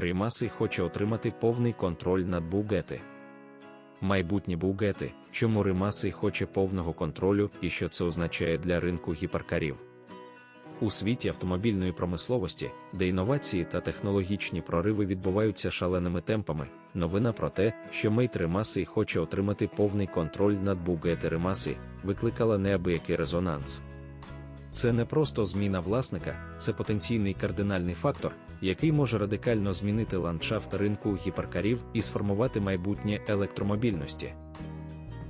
Римаси хоче отримати повний контроль над Бугети. Майбутні Бугети, чому Римаси хоче повного контролю і що це означає для ринку гіперкарів. У світі автомобільної промисловості, де інновації та технологічні прориви відбуваються шаленими темпами, новина про те, що Мейт Римаси хоче отримати повний контроль над Бугети Римаси, викликала неабиякий резонанс. Це не просто зміна власника, це потенційний кардинальний фактор, який може радикально змінити ландшафт ринку гіперкарів і сформувати майбутнє електромобільності.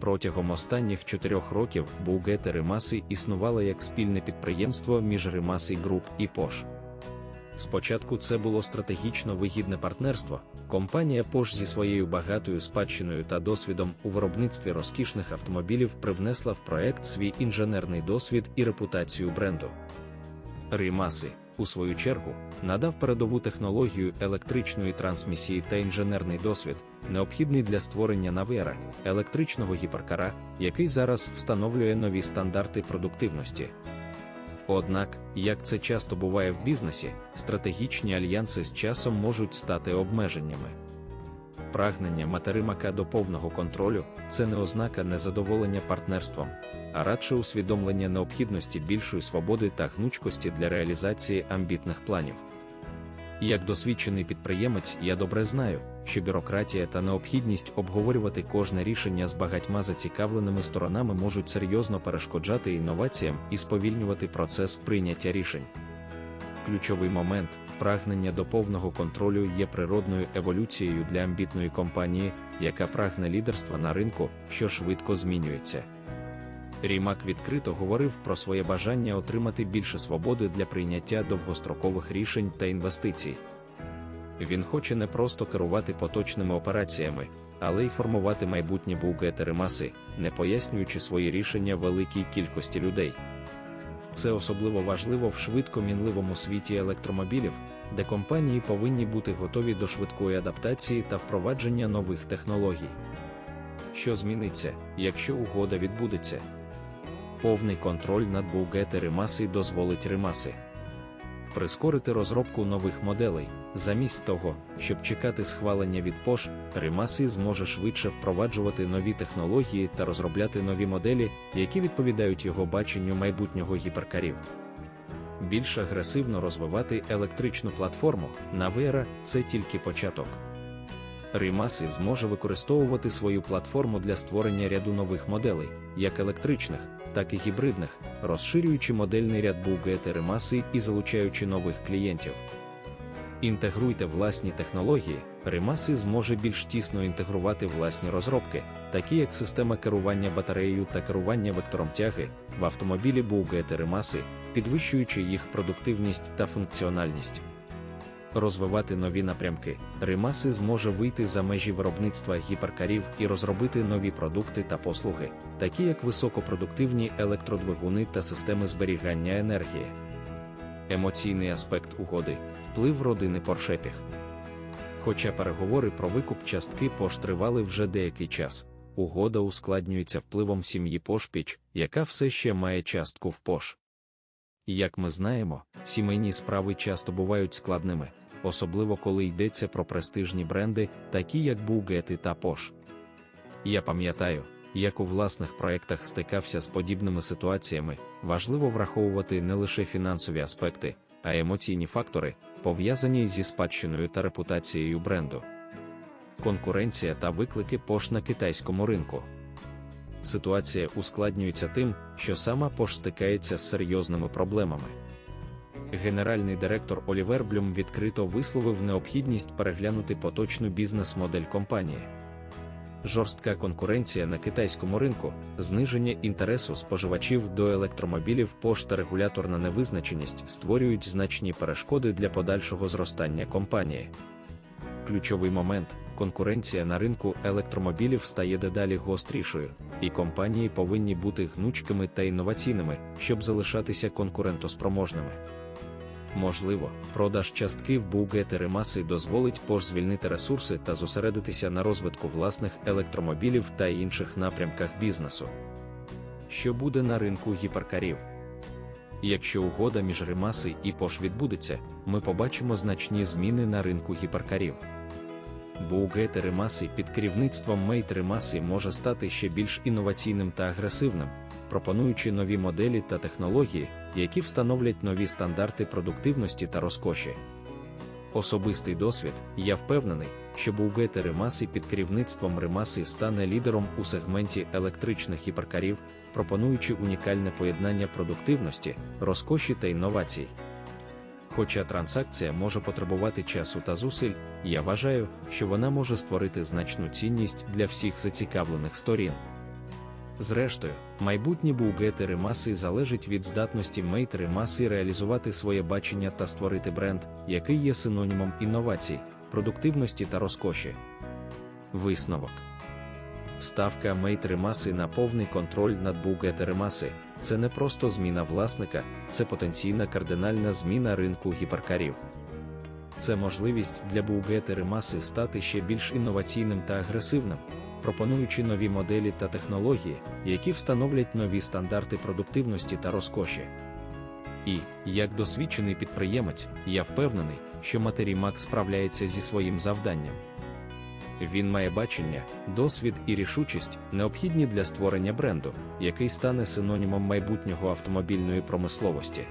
Протягом останніх чотирьох років Бугети Римаси існувало як спільне підприємство між Римаси Груп і Пош. Спочатку це було стратегічно вигідне партнерство. Компанія Porsche зі своєю багатою спадщиною та досвідом у виробництві розкішних автомобілів привнесла в проект свій інженерний досвід і репутацію бренду. Римаси, у свою чергу, надав передову технологію електричної трансмісії та інженерний досвід, необхідний для створення Навера, електричного гіперкара, який зараз встановлює нові стандарти продуктивності. Однак, як це часто буває в бізнесі, стратегічні альянси з часом можуть стати обмеженнями. Прагнення материмака до повного контролю це не ознака незадоволення партнерством, а радше усвідомлення необхідності більшої свободи та гнучкості для реалізації амбітних планів. Як досвідчений підприємець, я добре знаю, що бюрократія та необхідність обговорювати кожне рішення з багатьма зацікавленими сторонами можуть серйозно перешкоджати інноваціям і сповільнювати процес прийняття рішень. Ключовий момент прагнення до повного контролю є природною еволюцією для амбітної компанії, яка прагне лідерства на ринку, що швидко змінюється. Рімак відкрито говорив про своє бажання отримати більше свободи для прийняття довгострокових рішень та інвестицій. Він хоче не просто керувати поточними операціями, але й формувати майбутнє бугетери маси, не пояснюючи свої рішення великій кількості людей. Це особливо важливо в швидко мінливому світі електромобілів, де компанії повинні бути готові до швидкої адаптації та впровадження нових технологій. Що зміниться, якщо угода відбудеться? Повний контроль над Бугети Римаси дозволить Римаси прискорити розробку нових моделей, замість того, щоб чекати схвалення від Porsche, Римасі зможе швидше впроваджувати нові технології та розробляти нові моделі, які відповідають його баченню майбутнього гіперкарів. Більш агресивно розвивати електричну платформу на Вера – це тільки початок. Римаси зможе використовувати свою платформу для створення ряду нових моделей, як електричних, так і гібридних, розширюючи модельний ряд Бугети Римаси і залучаючи нових клієнтів. Інтегруйте власні технології, Римаси зможе більш тісно інтегрувати власні розробки, такі як система керування батареєю та керування вектором тяги в автомобілі Бугети Римаси, підвищуючи їх продуктивність та функціональність розвивати нові напрямки, Римаси зможе вийти за межі виробництва гіперкарів і розробити нові продукти та послуги, такі як високопродуктивні електродвигуни та системи зберігання енергії. Емоційний аспект угоди вплив родини Поршепіх. Хоча переговори про викуп частки Пош тривали вже деякий час, угода ускладнюється впливом сім'ї Пошпіч, яка все ще має частку в Пош. Як ми знаємо, сімейні справи часто бувають складними особливо коли йдеться про престижні бренди, такі як Бугети та Пош. Я пам'ятаю, як у власних проєктах стикався з подібними ситуаціями, важливо враховувати не лише фінансові аспекти, а емоційні фактори, пов'язані зі спадщиною та репутацією бренду. Конкуренція та виклики Пош на китайському ринку. Ситуація ускладнюється тим, що сама Пош стикається з серйозними проблемами генеральний директор Олівер Блюм відкрито висловив необхідність переглянути поточну бізнес-модель компанії. Жорстка конкуренція на китайському ринку, зниження інтересу споживачів до електромобілів, пошта регуляторна невизначеність створюють значні перешкоди для подальшого зростання компанії. Ключовий момент конкуренція на ринку електромобілів стає дедалі гострішою, і компанії повинні бути гнучкими та інноваційними, щоб залишатися конкурентоспроможними. Можливо, продаж частки в Бугетери маси дозволить Пош звільнити ресурси та зосередитися на розвитку власних електромобілів та інших напрямках бізнесу. Що буде на ринку гіперкарів? Якщо угода між Ремаси і Пош відбудеться, ми побачимо значні зміни на ринку гіперкарів. Бугет Ремаси під керівництвом Мейт Ремаси може стати ще більш інноваційним та агресивним, пропонуючи нові моделі та технології, які встановлять нові стандарти продуктивності та розкоші. Особистий досвід, я впевнений, що Бугет Ремаси під керівництвом Ремаси стане лідером у сегменті електричних гіперкарів, пропонуючи унікальне поєднання продуктивності, розкоші та інновацій. Хоча транзакція може потребувати часу та зусиль, я вважаю, що вона може створити значну цінність для всіх зацікавлених сторін. Зрештою, майбутнє Бугети Ремаси залежить від здатності Мейт Ремаси реалізувати своє бачення та створити бренд, який є синонімом інновацій, продуктивності та розкоші. Висновок Ставка Мейт Ремаси на повний контроль над Бугети Ремаси це не просто зміна власника, це потенційна кардинальна зміна ринку гіперкарів. Це можливість для Бугети Ремаси стати ще більш інноваційним та агресивним, пропонуючи нові моделі та технології, які встановлять нові стандарти продуктивності та розкоші. І, як досвідчений підприємець, я впевнений, що Матері Мак справляється зі своїм завданням. Він має бачення, досвід і рішучість, необхідні для створення бренду, який стане синонімом майбутнього автомобільної промисловості.